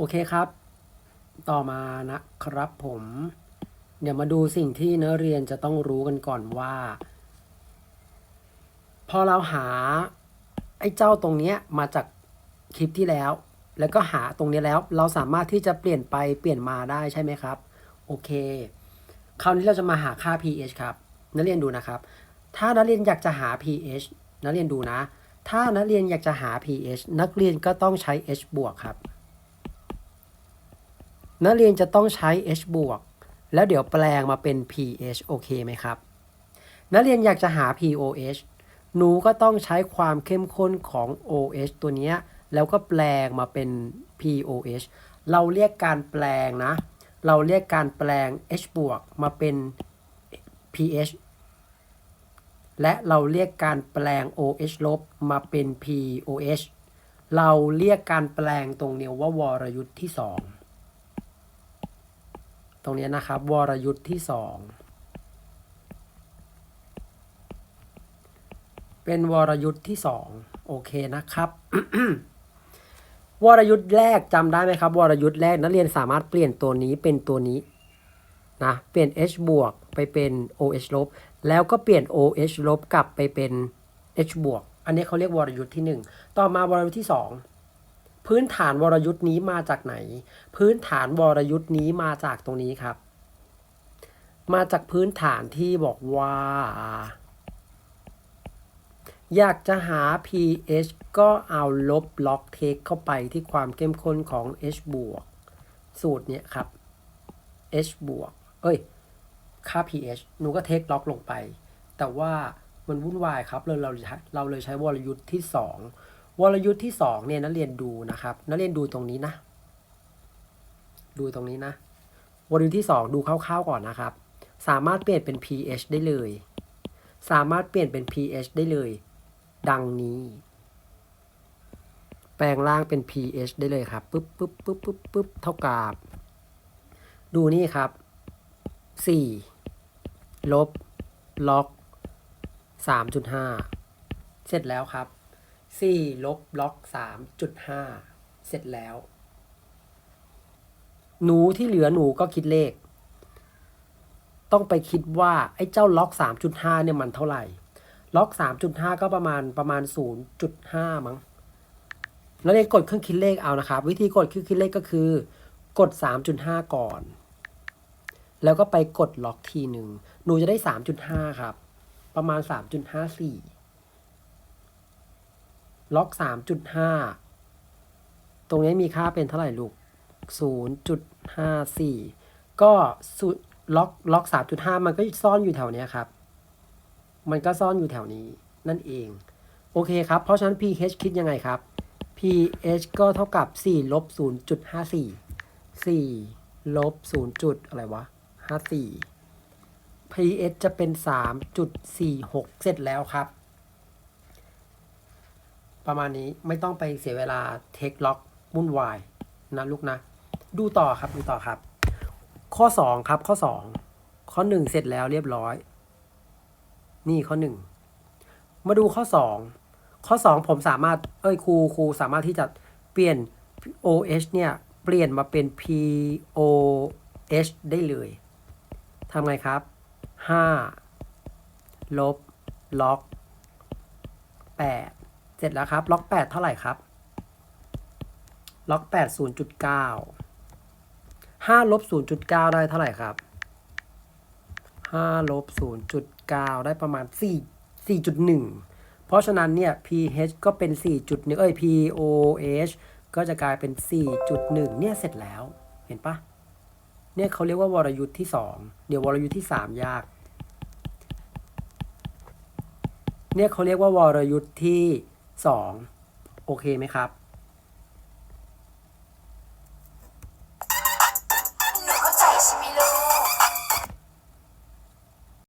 โอเคครับ ต่อมานะครับผม เดี๋ยวมาดูสิ่งที่นักเรียนจะต้องรู้กันก่อนว่า พอเราหาไอ้เจ้าตรงนี้มาจากคลิปที่แล้ว แล้วก็หาตรงนี้แล้ว เราสามารถที่จะเปลี่ยนไปเปลี่ยนมาได้ใช่ไหมครับ โอเค คราวนี้เราจะมาหาค่า pH ครับ นักเรียนดูนะครับ ถ้านักเรียนอยากจะหา pH นักเรียนดูนะ ถ้านักเรียนอยากจะหา pH นักเรียนก็ต้องใช้ H บวกครับ นักเรียนจะต้องใช้ H บวกแล้วเดี๋ยวแปลงมาเป็น pH โอเคไหมครับ นักเรียนอยากจะหา pOH หนูก็ต้องใช้ความเข้มข้นของ OH ตัวนี้แล้วก็แปลงมาเป็น pOH เราเรียกการแปลงนะ เราเรียกการแปลง H บวกมาเป็น pH และเราเรียกการแปลง OH ลบมาเป็น pOH เราเรียกการแปลงตรงเนี้ยว่าวรยุทธ์ที่สอง รงนี้นะครับ วรยุทธ์ที่สองเป็นวรยุทธ์ที่สองโอเคนะครับ วรยุทธ์แรกจำได้ไหมครับ วรยุทธ์แรกนักเรียนสามารถเปลี่ยนตัวนี้เป็นตัวนี้นะเปลี่ยน H บวกไปเป็น OH ลบแล้วก็เปลี่ยน OH ลบกลับไปเป็น H บวกอันนี้เขาเรียกวรยุทธ์ที่หนึ่งต่อมาวรยุทธ์ที่สอง พื้นฐานวรยุทธ์นี้มาจากไหน พื้นฐานวรยุทธ์นี้มาจากตรงนี้ครับ มาจากพื้นฐานที่บอกว่า อยากจะหา pH ก็เอาลบล็อกเทคเข้าไปที่ความเข้มข้นของ H บวกสูตรเนี้ยครับ H บวกเอ้ย ค่า pH หนูก็เทคล็อกลงไป แต่ว่ามันวุ่นวายครับเราเราเราเลยใช้วรยุทธ์ที่ 2 วรยุทธ์ที่2เนี่ยนักเรียนดูนะครับนักเรียนดูตรงนี้นะ ดูตรงนี้นะ วรยุทธ์ที่2ดูคร่าวๆก่อนนะครับ สามารถเปลี่ยนเป็น pH ได้เลย สามารถเปลี่ยนเป็น pH ได้เลย ดังนี้ แปลงร่างเป็น pH ได้เลยครับปึ๊บปึ๊บปึ๊บปึ๊บปึ๊บเท่ากับ ดูนี่ครับ4ลบล็อก3.5 เสร็จแล้วครับ 4ลบล็อก 3.5 เสร็จแล้ว หนูที่เหลือหนูก็คิดเลข ต้องไปคิดว่า ไอ้เจ้าล็อก 3.5 เนี่ยมันเท่าไหร่ ล็อก 3.5 ก็ประมาณประมาณ 0.5 มั้งแล้วเรียนกดเครื่องคิดเลขเอานะครับ วิธีกดเครื่องคิดเลขก็คือ กด 3.5 ก่อน แล้วก็ไปกดล็อกทีหนึ่งหนูจะได้ 3.5 ครับ ประมาณ 3.54 ล็อก3.5ตรงนี้มีค่าเป็นเท่าไหร่ลูก0.54ก็สุดล็อกล็อก3.5มันก็ซ่อนอยู่แถวนี้ครับ มันก็ซ่อนอยู่แถวนี้นั่นเอง โอเคครับ เพราะฉะนั้น pH คิดยังไงครับ pH ก็เท่ากับ4ลบ0.54 4ลบ 0. จุดอะไรวะ54 pH จะเป็น 3.46 เสร็จแล้วครับ ประมาณนี้ไม่ต้องไปเสียเวลาเทคล็อกวุ่นวายนะลูกนะ ดูต่อครับดูต่อครับ ข้อ 2 ครับข้อ 2 ข้อ 1 เสร็จแล้วเรียบร้อย นี่ข้อ 1 มาดูข้อ 2 ข้อ 2 ผมสามารถเอ้ยครูครูสามารถที่จะเปลี่ยน OH เนี่ยเปลี่ยนมาเป็น POH ได้เลยทำไงครับ 5 ลบล็อก 8 เสร็จแล้วครับ ล็อก 8 เท่าไหร่ครับ ล็อก 8 0.9 5ลบ0.9 ได้เท่าไหร่ครับ5ลบ0.9 ได้ประมาณ 4 4.1 เพราะฉะนั้นเนี่ย pH ก็เป็น 4.1 เอ้ย pOH ก็จะกลายเป็น 4.1 เนี่ยเสร็จแล้ว เห็นปะเนี่ยเขาเรียกว่าวรยุทธ์ที่ 2 เดี๋ยววรยุทธ์ที่ 3 ยาก เนี่ยเขาเรียกว่าวรยุทธ์ที่ 2 โอเคไหมครับ